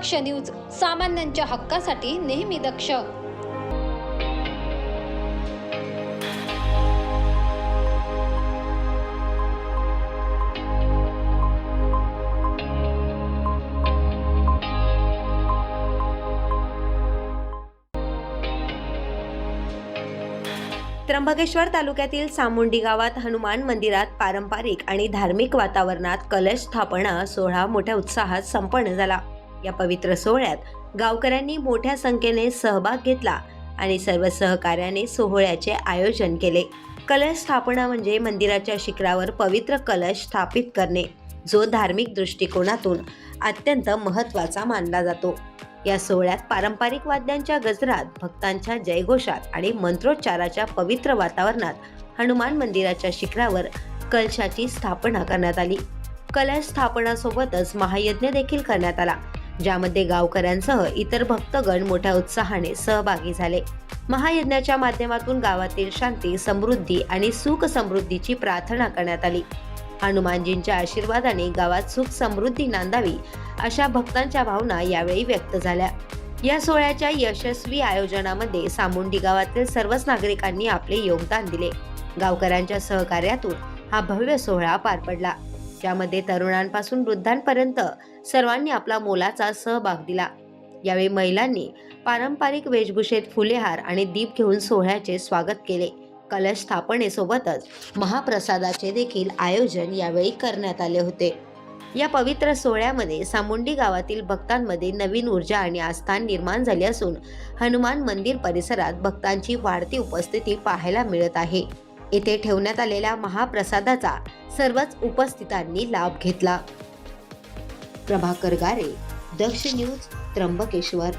दक्ष news सामान्यांच्या हक्कासाठी नेहमी दक्ष. त्र्यंबकेश्वर तालुक्यातील सामुंडी गावात हनुमान मंदिरात पारंपरिक आणि धार्मिक वातावरणात कलश स्थापना सोहळा मोठ्या उत्साहात संपन्न झाला. या पवित्र सोहळ्यात गावकऱ्यांनी मोठ्या संख्येने सहभाग घेतला आणि सर्व सहकार्याने सोहळ्याचे आयोजन केले. कलश स्थापना म्हणजे मंदिराच्या शिखरावर पवित्र कलश स्थापित करणे जो धार्मिक दृष्टिकोनातून अत्यंत महत्त्वाचा मानला जातो. या सोहळ्यात पारंपरिक वाद्यांच्या गजरात भक्तांच्या जयघोषात आणि मंत्रोच्चाराच्या पवित्र वातावरणात हनुमान मंदिराच्या शिखरावर कलशाची स्थापना करण्यात आली. कलश स्थापनासोबतच महायज्ञ देखील करण्यात आला. ज्यामध्ये गावकऱ्यांसह इतर भक्तगण मोठ्या उत्साहाने सहभागी झाले. महायज्ञाच्या माध्यमातून गावातील शांती समृद्धी आणि सुख समृद्धीची प्रार्थना करण्यात आली. हनुमानजींच्या आशीर्वादाने गावात सुख समृद्धी नांदावी अशा भक्तांच्या भावना यावेळी व्यक्त झाल्या. या सोहळ्याच्या यशस्वी आयोजनामध्ये सामुंडी गावातील सर्वच नागरिकांनी आपले योगदान दिले. गावकऱ्यांच्या सहकार्यातून हा भव्य सोहळा पार पडला. ज्यामध्ये तरुणांपासून वृद्धांपर्यंत सर्वांनी आपला मोलाचा सहभाग दिला. यावेळी महिलांनी पारंपरिक वेशभूषेत फुलेहार आणि दीप घेऊन सोहळ्याचे स्वागत केले. कलश स्थापनेसोबतच महाप्रसादाचे देखील आयोजन यावेळी करण्यात आले होते. या पवित्र सोहळ्यामध्ये सामुंडी गावातील भक्तांमध्ये नवीन ऊर्जा आणि आस्थान निर्माण झाली असून हनुमान मंदिर परिसरात भक्तांची वाढती उपस्थिती पाहायला मिळत आहे. येथे ठेवण्यात आलेल्या महाप्रसादाचा सर्वच उपस्थितांनी लाभ घेतला. प्रभाकर गारे दक्ष न्यूज त्र्यंबकेश्वर.